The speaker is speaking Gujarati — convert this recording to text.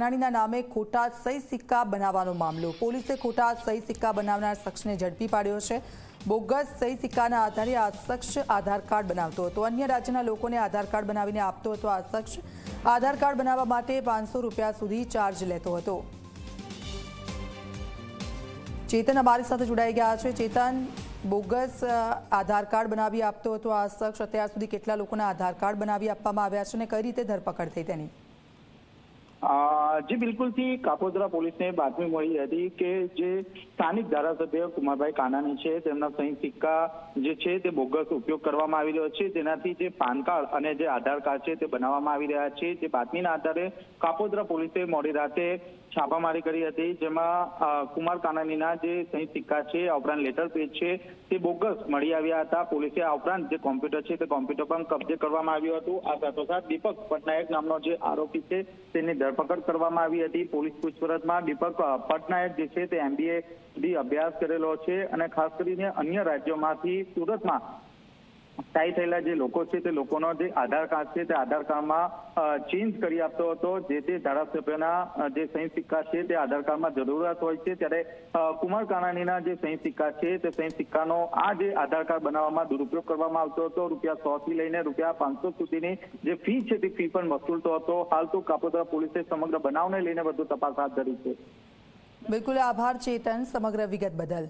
નાણીના નામે ખોટા સહી સિક્કા બનાવવાનો મામલો. પોલીસે ખોટા સહી સિક્કા બનાવનાર શખ્સને ઝડપી પાડ્યો છે. બોગસ સહી સિક્કાના આધારે આ શખ્સ આધાર કાર્ડ બનાવતો હતો. અન્ય રાજ્યના લોકોને આધાર કાર્ડ બનાવીને આપતો હતો આ શખ્સ. આધાર કાર્ડ બનાવવા માટે પાંચસો રૂપિયા સુધી ચાર્જ લેતો હતો. ચેતન અમારી સાથે જોડાઈ ગયા છે. ચેતન, બોગસ આધાર કાર્ડ બનાવી આપતો હતો આ શખ્સ. અત્યાર સુધી કેટલા લોકોના આધાર કાર્ડ બનાવી આપવામાં આવ્યા છે અને કઈ રીતે ધરપકડ થઈ તેની? જી બિલકુલથી કાપોદ્રા પોલીસને બાતમી મળી હતી કે જે સ્થાનિક ધારાસભ્ય કુમારભાઈ કાનાની છે, તેમના સહી સિક્કા જે છે તે બોગસ ઉપયોગ કરવામાં આવી રહ્યો છે. તેનાથી જે પાન કાર્ડ અને જે આધાર કાર્ડ છે તે બનાવવામાં આવી રહ્યા છે. જે બાતમીના આધારે કાપોદ્રા પોલીસે મોડી રાતે છાપામારી કરી હતી, જેમાં કુમાર કાનાનીના જે સહી સિક્કા છે, આ ઉપરાંત લેટર પેજ છે તે બોગસ મળી આવ્યા હતા. પોલીસે આ ઉપરાંત જે કોમ્પ્યુટર છે તે કોમ્પ્યુટર પણ કબજે કરવામાં આવ્યું હતું. આ સાથોસાથ દીપક પટનાયક નામનો જે આરોપી છે, તેની ધરપકડ કરવામાં આવી હતી. પોલીસ પૂછપરછમાં દીપક પટનાયક જે છે તે એમબીએ અભ્યાસ કરેલો છે અને ખાસ કરીને અન્ય રાજ્યોમાંથી સુરતમાં સ્થાયી થયેલા જે લોકો છે તે લોકોનો જે આધાર કાર્ડ છે તે આધાર કાર્ડમાં ચેન્જ કરી આપતો હતો. જે તે ધારાસભ્યના જે સહી સિક્કા છે તે આધાર કાર્ડમાં જરૂરિયાત હોય છે. ત્યારે કુમાર કાનાણીના જે સહી સિક્કા છે તે સહી સિક્કાનો આ જે આધાર કાર્ડ બનાવવામાં દુરુપયોગ કરવામાં આવતો હતો. રૂપિયા સો થી લઈને રૂપિયા પાંચસો સુધીની જે ફી છે તે ફી પણ વસૂલતો હતો. હાલ તો કાપોદ્રા પોલીસે સમગ્ર બનાવને લઈને વધુ તપાસ હાથ ધરી છે. બિલકુલ આભાર, ચેતન. સમગ્ર વિગત બદલ.